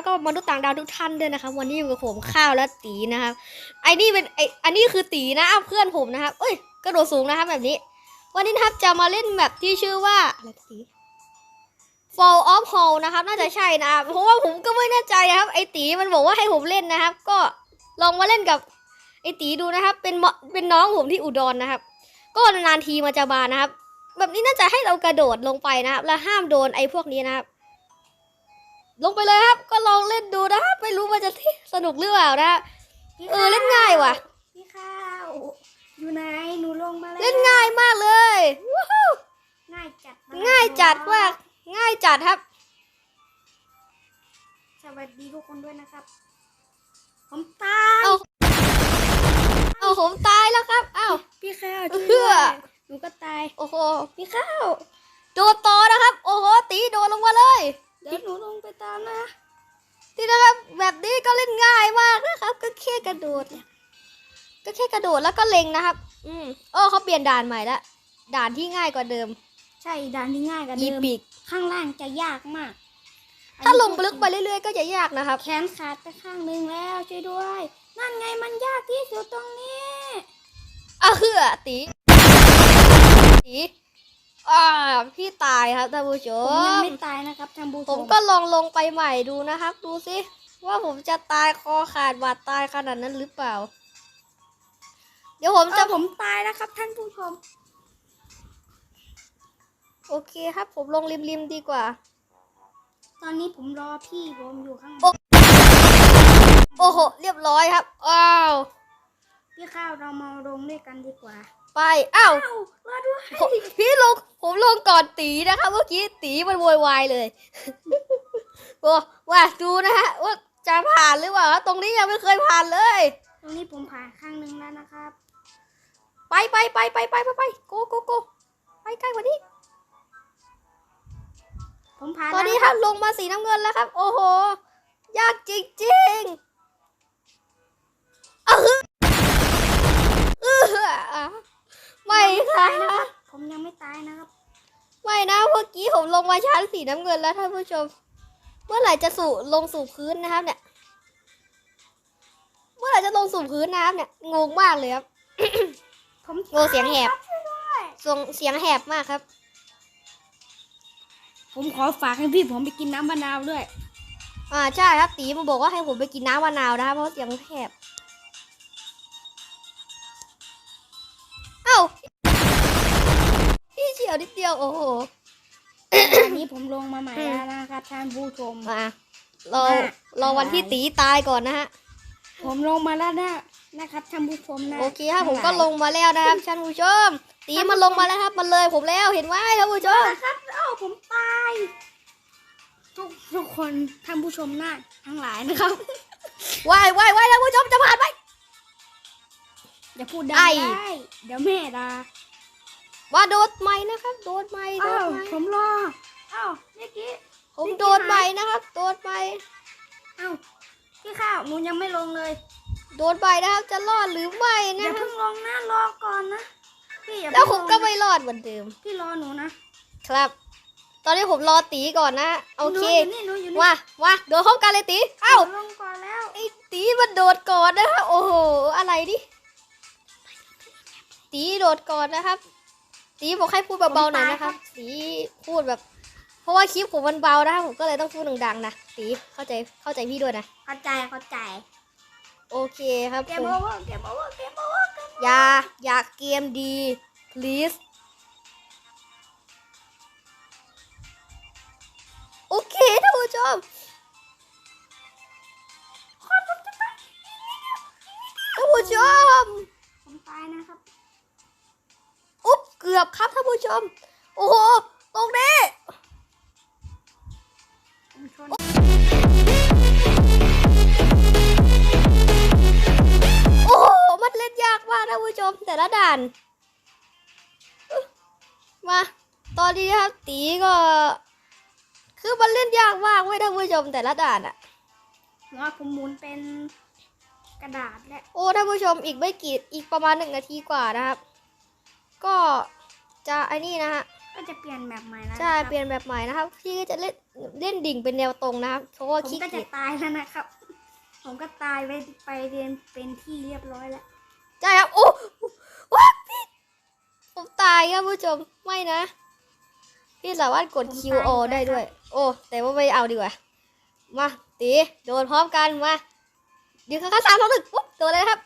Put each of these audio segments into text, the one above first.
แล้วก็มนุษย์ต่างดาวทุกท่านด้วยนะครับวันนี้อยู่กับผมข้าวและตีนะครับไอ้นี่เป็นไอ้อันนี้คือตีนะเพื่อนผมนะครับเอ้ยกระโดดสูงนะครับแบบนี้ วันนี้นะครับจะมาเล่นแบบที่ชื่อว่าอะไรตี Fall of Hall นะครับ น่าจะใช่นะครับเพราะว่าผมก็ไม่แน่ใจนะครับ ไอ้ตีมันบอกว่าให้ผมเล่นนะครับ ก็ลองมาเล่นกับไอ้ตีดูนะครับ เป็นเป็นน้องผมที่อุดรนะครับ ก็นานๆทีมาจะมานะครับ แบบนี้น่าจะให้เรากระโดดลงไปนะครับ แล้วห้ามโดนไอ้พวกนี้นะครับ ลงไปเลยครับ ก็ลองเล่นดูนะครับไม่รู้ว่าจะสนุกหรือเปล่านะฮะเออเล่นง่ายว่ะพี่ข้าวอยู่ไหนหนูลงมาแล้วเล่นง่ายมากเลยว้าวง่ายจัดมง่ายจัดมากง่ายจัดครับ สวัสดีทุกคนด้วยนะครับ ผมตายเอาเอาผมตายแล้วครับอ้าวพี่ข้าวเพื่ช่วยอด้วยหนูก็ตาย โอ้โหพี่ข้าวโดดต่อนะครับ โอ้โหตีโดดลงมาเลย เดี๋ยวหนูลงไปตามนะที่นะครับแบบนี้ก็เล่นง่ายมากนะครับ ก็แค่กระโดดก็แค่กระโดดแล้วก็เล็งนะครับ อืมเออเขาเปลี่ยนด่านใหม่แล้วด่านที่ง่ายกว่าเดิม ใช่ด่านที่ง่ายกว่าอีเดิมปิกข้างล่างจะยากมาก ถ้าลงลึกไปเรื่อย ๆ ก็จะยากนะครับ แขนขาดไปข้างหนึงแล้วช่วยด้วย นั่นไงมันยากที่สุดตรงนี้อะคืออะตีตี อ่าพี่ตายครับท่านผู้ชผมยังม ไม่ตายนะครับท่านผู้ชผมก็ลองลงไปใหม่ดูนะครับ ดูสิว่าผมจะตายคอขาดบาดตายขนาดนั้นหรือเปล่า เดี๋ยวผมเอจะอผมตายแล้วครับ ท่านผู้ชม โอเคครับ ผมลงริมๆดีกว่า ตอนนี้ผมรอพี่ผมอยู่ข้างบโอ้ นโอ้โห เรียบร้อยครับ อ้าว พี่ข้าวเรามาลงด้วยกันดีกว่า ไปอ้าวเอ้ารอด้วยผมพี่ลงผมลงก่อนตีนะครับเมื่อกี้ตีมันโวยวายเลยโอ้ว่าดูนะฮะว่าจะผ่านหรือเปล่าตรงนี้ยังไม่เคยผ่านเลย ตรงนี้ผมผ่านข้างหนึงแล้วนะครับ ไปไปไปไปไปไปไปโกโกโกไปใกล้กว่านี้ผมผ่านตอนนี้แล้วครับลงมาสีน้ำเงินแล้วครับ โอ้โห ยากจริงๆอะฮึเอออะ ไม่ค่ะนะครับผมยังไม่ตายนะครับ ไม่นะเมื่อกี้ผมลงมาชั้นสีน้ำเงินแล้วท่านผู้ชม เมื่อไหร่จะสู่ลงสู่พื้นนะครับ เนี่ย เมื่อไหร่จะลงสู่พื้นน้ำเนี่ยงงมากเลยครับผมโง่เสียงแหบตาครับช่วยด้วยส่งเสียงแหบมากครับ ผมขอฝากให้พี่ผมไปกินน้ำมะนาวด้วย อ่าใช่ครับตีมาบอกว่าให้ผมไปกินน้ำมะนาวนะครับเพราะเสียงแหบ ยวนิดเดียวโอ้โหอันนี้ผมลงมาใหม่แล้วนะครับท่านผู้ชมมาเรามาเราวันที่ตีตายก่อนนะฮะผมลงมาแล้วนะนะครับท่านผู้ชมนะโอเคครับผมก็ลงมาแล้วนะครับท่านผู้ชม ตีมันลงมาแล้วครับ มันเลยผมแล้วเห็นไหมท่านผู้ชมนะครับเอ้าผมตายทุกทุกคนท่านผู้ชมหน้าทั้งหลายนะครับว่ายว่ายว่ายท่านผู้ชมจะผ่านไหมอย่าพูดดังไอ้ได้ เดี๋ยวแม่ด่า ว่าโดดไหมนะครับ โดดไหมโดเอ้าดไหมผมรอเอ้าเมื่อกี้ผมโดดไหมนะครับ โดดไหมเอ้าพี่ข้าวหนูยังไม่ลงเลยโดดไหมนะครับ จะรอดหรือไม่อนะย่าครัเพิ่บงลงนะรอก่อนนะพี่อย่าแล้วผเพิ่มงก็ลงไม่รอดเหมือนเดิม พี่รอหนูนะครับ ตอนนี้ผมรอตีก่อนนะ โอเค หนูอยู่นี่หนูอยู่นี่ว่าว่าโดดเข้ากันเลยตีเอ้า หนูลงก่อนแล้วไอ้ตีมันโดดก่อนนะครับโอ้โห อะไรดิตีโดดก่อนนะครับ ตีบอกให้พูดเบาๆหน่อยนะครับตีพูดแบบ เพราะว่าคลิปผมมันเบานะครับผมก็เลยต้องพูดดังๆนะตีเข้าใจเข้าใจพี่ด้วยนะเข้าใจเข้าใจ โอเคครับเกผมมโอเวอร์เกมโอเวอร์เกมโอเวอร์เกมอย่าอยากเกมดี please โอเคท่านผู้ชม เกือบครับท่านผู้ชม โอ้โห ตรงนี้ผมชนโอ้โห มันเล่นยากมากท่านผู้ชม แต่ละด่านอึ๊ะมา ตอนนี้นะครับตีก็ คือมันเล่นยากมากเว้ยท่านผู้ชมแต่ละด่านอะว่าผมหมุนเป็นกระดาษและโอ้ท่านผู้ชมอีกไม่กี่อีกประมาณหนึ่งนาทีกว่านะครับ ก็จะไอ้นี่นะฮะก็จะเปลี่ยนแบบใหม่แล้วใช่ะครับเปลี่ยนแบบใหม่นะครับพี่ก็จะเล่นเล่นดิ่งเป็นแนวตรงนะครับเพราะว่าผมขี้ก็เกีจะยจตายแล้วนะครับ ผมก็ตายไปไปเรียนเป็นที่เรียบร้อยแล้วใช่ครับโอ้ว้าพี่ผมตายครับผู้ชมไม่นะ พี่สามารถกด QO ได้ด้วย โอ้แต่ว่าไม่เอาดีกว่า มาตีโดนพร้อมกันมาเดี๋ยวข้างๆสามสองหนึ่งปุ๊บโดนเลยนะครับ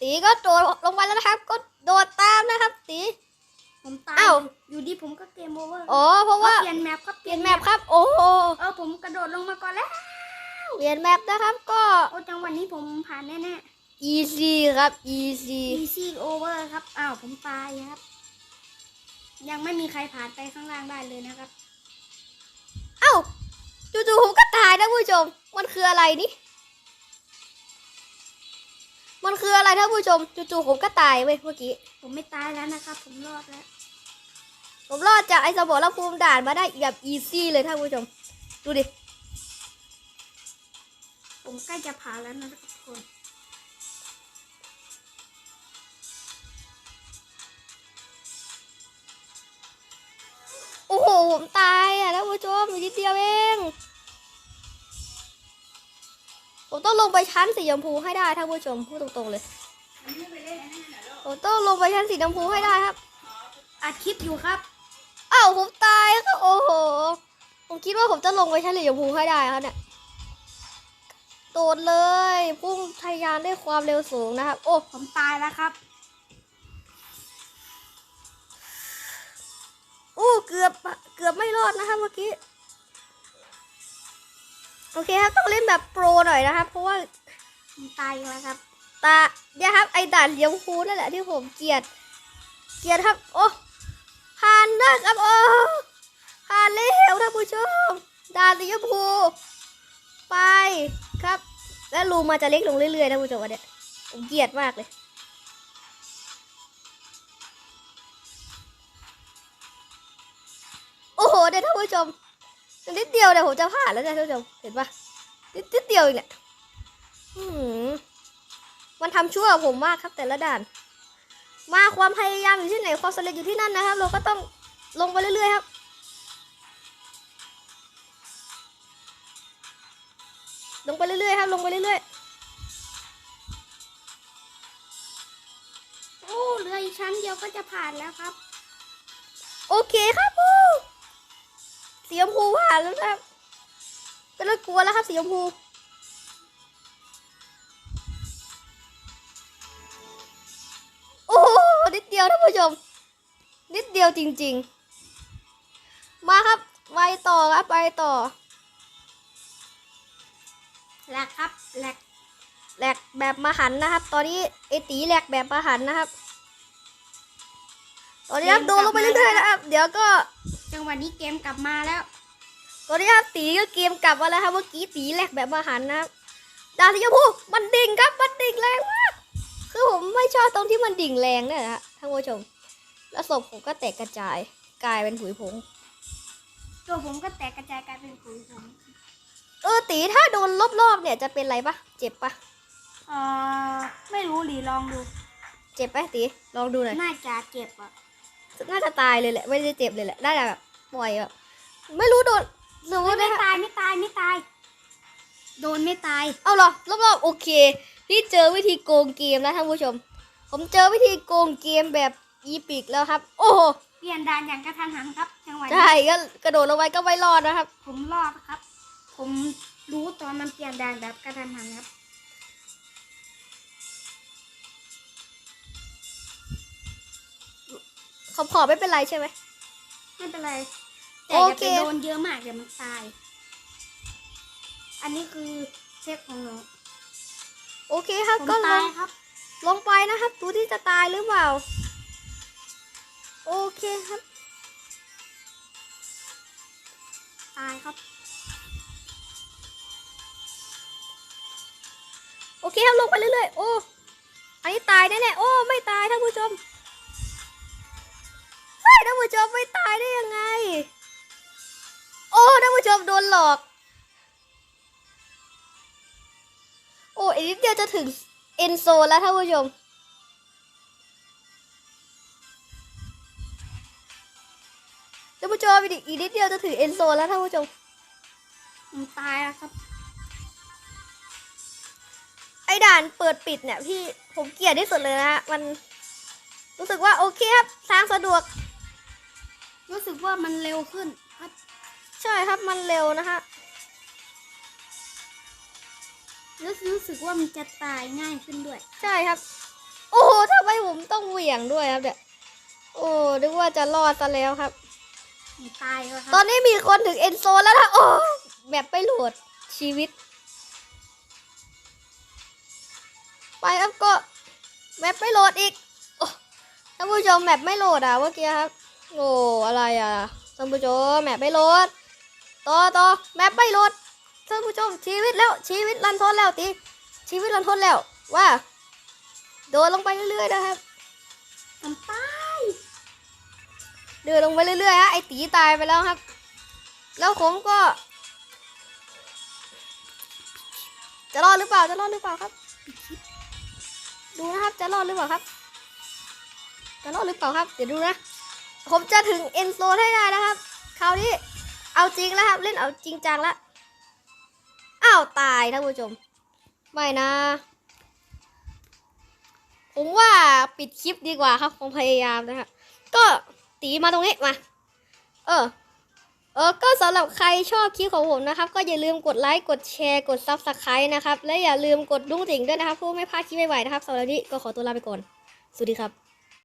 ตีก็โดดลงไปแล้วนะครับก็ โดดตามนะครับ ตี ผมตายอ้าว อยู่ดีผมก็เกมโอเวอร์อ๋อเพราะว่าเปลี่ยนแมปครับเปลี่ยนแมปครับ โอ้โหเออผมกระโดดลงมาก่อนแล้วเปลี่ยนแมปนะครับก็ โอ้จังหวะนี้ผมผ่านแน่ easy ครับ easy ๆ easy over ครับอ้าวผมตายครับ ยังไม่มีใครผ่านไปข้างล่างได้เลยนะครับ เอ้าจู่ๆผมก็ตายนะผู้ชม มันคืออะไรนี่ มันคืออะไรท่านผู้ชมจู่ๆผมก็ตายเว้ยเมื่อกี้ ผมไม่ตายแล้วนะครับ ผมรอดแล้ว ผมรอดจากไอ้สมรภูมิด่านมาได้แบบอีซี่เลยท่านผู้ชม ดูดิ ผมใกล้จะผ่านแล้วนะครับทุกคนโอ้โห ผมตายอะท่านผู้ชมอีกนิดเดียวเอง ผมต้องลงไปชั้นสีชมพูให้ได้ท่านผู้ชมพูดตรงๆเลยผมต้องลงไปชั้นสีชมพูให้ได้ครับอัดคลิปอยู่ครับอ้าวผมตายครับโอ้โหผมคิดว่าผมจะลงไปชั้นสีชมพูให้ได้ครับเนี่ยโดดเลยพุ่งทะยานด้วยความเร็วสูงนะครับ โอ้ผมตายแล้วครับโอ้เกือบอะเกือบไม่รอดนะครับเมื่อกี้ โอเคครับต้องเล่นแบบโปรหน่อยนะครับ เพราะว่าตายแล้วครับ ตาเนี่ยครับไอ้ด่านเลี้ยงคูนั่นแหละที่ผมเกลียด เกลียดครับ โอ้ผ่านนะครับโอ้ผ่านแล้วท่านผู้ชมด่านสีชมพูไปครับ แล้วรูมาจะเล็กลงเรื่อยๆท่านผู้ชมอันเนี้ยผมเกลียดมากเลยโอ้โหเดี๋ยวท่านผู้ชม นิดเดียวเดี๋ยวผมจะผ่านแล้วเนี่ยท่านผู้ชมเห็นปะนิดนิดเดียวเองเนี่ยอืมมันทำชั่วผมมากครับแต่ละด่าน มาความพยายามอยู่ที่ไหนความสำเร็จอยู่ที่นั่นนะครับ เราก็ต้องลงไปเรื่อยๆครับลงไปเรื่อยๆครับ ลงไปเรื่อยโอ้ เหลืออีกชั้นเดียวก็จะผ่านแล้วครับๆโอเคครับโอ้ สีชมพูผ่านแล้วนะครับก็เลิกกลัวแล้วครับสีชมพูโอ้โหนิดเดียวท่านผู้ชม นิดเดียวจริง ๆ มาครับไปต่อครับไปต่อแหลกครับแหลกแหลกแบบมหันต์นะครับ ตอนนี้ไอตีแหลกแบบมหันต์นะครับ ตอนนี้ครับโดนลงไปเรื่อยๆนะครับ เดี๋ยวก็ จังหวะนี้เกมกลับมาแล้วตอนนี้ครับตีก็เกมกลับมาแล้วครับเมื่อกี้ตีแหลกแบบมหันต์นะครับดาวสีชมพูมันดิ่งครับมันดิ่งแรงมากคือผมไม่ชอบตรงที่มันดิ่งแรงเนี่ยนะฮะท่านผู้ชม แล้วศพผมก็แตกกระจายกลายเป็นผุยผงตัวผมก็แตกกระจายกลายเป็นปุ๋ยผมเออตีถ้าโดนรอบๆเนี่ยจะเป็นไรปะเจ็บปะเอ่อไม่รู้หรือลองดู เจ็บปะตีลองดูหน่อยน่าจะเจ็บอะ น่าจะตายเลยแหละ ไม่ได้เจ็บเลยแหละน่าจะแบบปล่อยแบบไม่รู้โดนสมมไม่ติไม่นะตายไม่ตายไม่ตาย โดนไม่ตาย เอาเหรอรอบๆโอเค นี่เจอวิธีโกงเกมแล้วท่านผู้ชม ผมเจอวิธีโกงเกมแบบอีพิกแล้วครับ โอ้โหเปลี่ยนด่านอย่างกระทันหันครับจังหวะนี้ใช่ก็กระโดดลงไปก็ไม่รอดนะครับ ผมรอดครับ ผมรู้ตอนมันเปลี่ยนด่านแบบกระทันหันครับ ขอบขอบไม่เป็นไรใช่ไหมไม่เป็นไร แต่โออย่าเคไปโดนเยอะมากเดี๋ยวมันตาย อันนี้คือเช็คของหนูโอเคครับผมก็ลตางยครับลงไปนะครับ ดูที่จะตายหรือเปล่า โอเคครับ ตายครับ โอเคครับลงไปเรื่อยๆ โอ้ อันนี้ตายแน่ๆ โอ้ ไม่ตายท่านผู้ชมเฮ้ย ท่านผู้ชมไม่ตายได้ยังไง โอ้ท่านผู้ชมโดนหลอก โอ้อีกนิดเดียวจะถึงเอ็นโซแล้วท่านผู้ชมท่านผู้ชมอีกอีกนิดเดียวจะถึงเอ็นโซแล้วท่านผู้ชมผมตายแล้วครับไอ้ด่านเปิดปิดเนี่ยพี่ผมเกลียดที่สุดเลยนะฮะมันรู้สึกว่าโอเคครับทางสะดวก รู้สึกว่ามันเร็วขึ้นครับ ใช่ครับมันเร็วนะฮะรู้สึกรู้สึกว่ามันจะตายง่ายขึ้นด้วย ใช่ครับ โอ้โหทำไมผมต้องเหวี่ยงด้วยครับเนี่ยโอ้นึกว่าจะรอดซะแล้วครับผมตายแล้วคตอรันนี้มีคนถึงเอ็นโซนแล้วนะโอ้แบบไปโหลดชีวิต ไปครับก็แมปไม่โหลดอีกโอ้ท่านผู้ชมแมปไม่โหลดอะเมื่อกี้ครับ โอ้อะไรอะท่านผู้ชมแมปไม่โหลดต่อต่อแมปไม่โหลดท่านผู้ชมชีวิตแล้วชีวิตรันทดแล้วตีชีวิตรันทดแล้วว่าโดนลงไปเรื่อยๆนะครับผมตายเดินลงไปเรื่อยๆฮะไอตีตายไปแล้วครับ แล้วผมก็ จะรอดหรือเปล่าจะรอดหรือเปล่าครับ ดูนะครับจะรอดหรือเปล่าครับจะรอดหรือเปล่าครับเดี๋ยวดูนะ ผมจะถึงเอ็นโซนให้ได้นะครับ คราวนี้เอาจริงแล้วครับ เล่นเอาจริงจังแล้วอ้าวตายท่านผู้ชม ไม่นะ ผมว่าปิดคลิปดีกว่าครับผมพยายามนะฮะก็ตีมาตรงนี้มา เออ เออ ก็สำหรับใครชอบคลิปของผมนะครับ ก็อย่าลืมกดไลค์ กดแชร์ กด Subscribe นะครับ และอย่าลืมกดดุ้งติ่งด้วยนะครับเพื่อไม่พลาดคลิปใหม่ๆนะครับสำหรับนี้ก็ขอตัวลาไปก่อน สวัสดีครับ